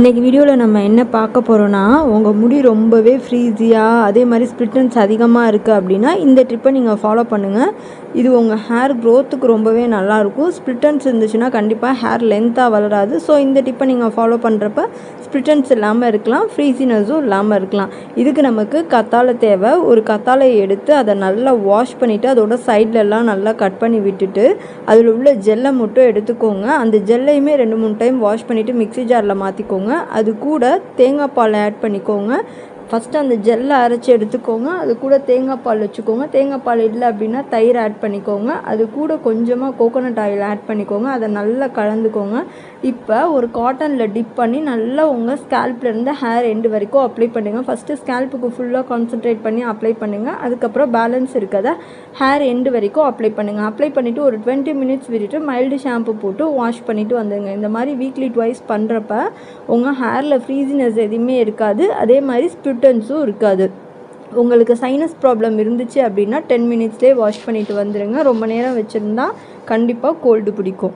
இன்றைக்கி வீடியோவில் நம்ம என்ன பார்க்க போகிறோன்னா உங்கள் முடி ரொம்பவே ஃப்ரீஸியாக அதே மாதிரி ஸ்ப்ளிட்டன்ஸ் அதிகமாக இருக்குது அப்படின்னா இந்த ட்ரிப்பை நீங்கள் ஃபாலோ பண்ணுங்கள் இது உங்கள் ஹேர் க்ரோத்துக்கு ரொம்பவே நல்லாயிருக்கும் ஸ்ப்ளிட்டன்ஸ் இருந்துச்சுன்னா கண்டிப்பாக ஹேர் லென்த்தாக வளராது. ஸோ இந்த டிப்பை நீங்கள் ஃபாலோ பண்ணுறப்ப ஸ்ப்ளிட்டன்ஸ் இல்லாமல் இருக்கலாம் ஃப்ரீசினஸும் இல்லாமல் இருக்கலாம். இதுக்கு நமக்கு கத்தாழை தேவை. ஒரு கத்தாழையை எடுத்து அதை நல்லா வாஷ் பண்ணிவிட்டு அதோட சைட்லலாம் நல்லா கட் பண்ணி விட்டுட்டு அதில் உள்ள ஜெல்லை மட்டும் எடுத்துக்கோங்க. அந்த ஜெல்லையுமே ரெண்டு மூணு டைம் வாஷ் பண்ணிவிட்டு மிக்ஸி ஜாரில் மாற்றிக்கோங்க அது கூட தேங்காய் பால் ஆட் பண்ணிக்கோங்க. ஃபஸ்ட்டு அந்த ஜெல்லை அரைச்சி எடுத்துக்கோங்க. அது கூட தேங்காய் பால் வச்சுக்கோங்க. தேங்காய் பால் இல்லை அப்படின்னா தயிர் ஆட் பண்ணிக்கோங்க. அது கூட கொஞ்சமாக கோகோனட் ஆயில் ஆட் பண்ணிக்கோங்க. அதை நல்லா கலந்துக்கோங்க. இப்போ ஒரு காட்டனில் டிப் பண்ணி நல்லா உங்கள் ஸ்கேல்ப்லேருந்து ஹேர் எண்டு வரைக்கும் அப்ளை பண்ணுங்கள் ஃபஸ்ட்டு ஸ்கேல்ப்புக்கு ஃபுல்லாக கான்சென்ட்ரேட் பண்ணி அப்ளை பண்ணுங்கள் அதுக்கப்புறம் பேலன்ஸ் இருக்கதை ஹேர் எண்டு வரைக்கும் அப்ளை பண்ணுங்கள் அப்ளை பண்ணிவிட்டு ஒரு டுவெண்ட்டி மினிட்ஸ் விட்டுட்டு மைல்டு ஷாம்பு போட்டு வாஷ் பண்ணிவிட்டு வந்துடுங்க இந்த மாதிரி வீக்லி ட்வைஸ் பண்ணுறப்ப உங்கள் ஹேரில் ஃப்ரீசினஸ் எதுவுமே இருக்காது. அதே மாதிரி ஸ்பிட்டன்ஸும் இருக்காது. உங்களுக்கு சைனஸ் ப்ராப்ளம் இருந்துச்சு அப்படின்னா டென் மினிட்ஸ்லேயே வாஷ் பண்ணிவிட்டு வந்துடுங்க ரொம்ப நேரம் வச்சுருந்தா கண்டிப்பாக கோல்டு பிடிக்கும்.